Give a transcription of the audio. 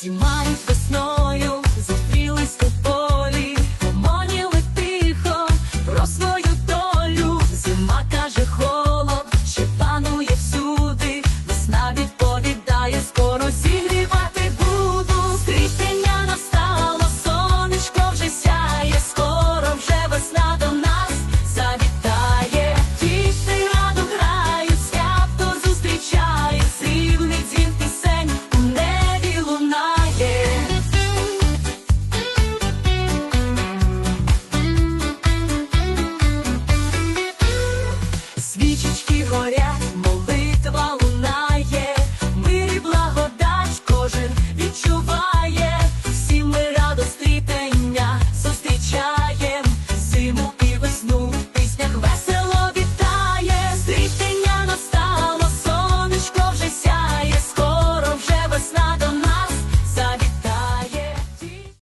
Зімаю весною. Beat de Ivoré.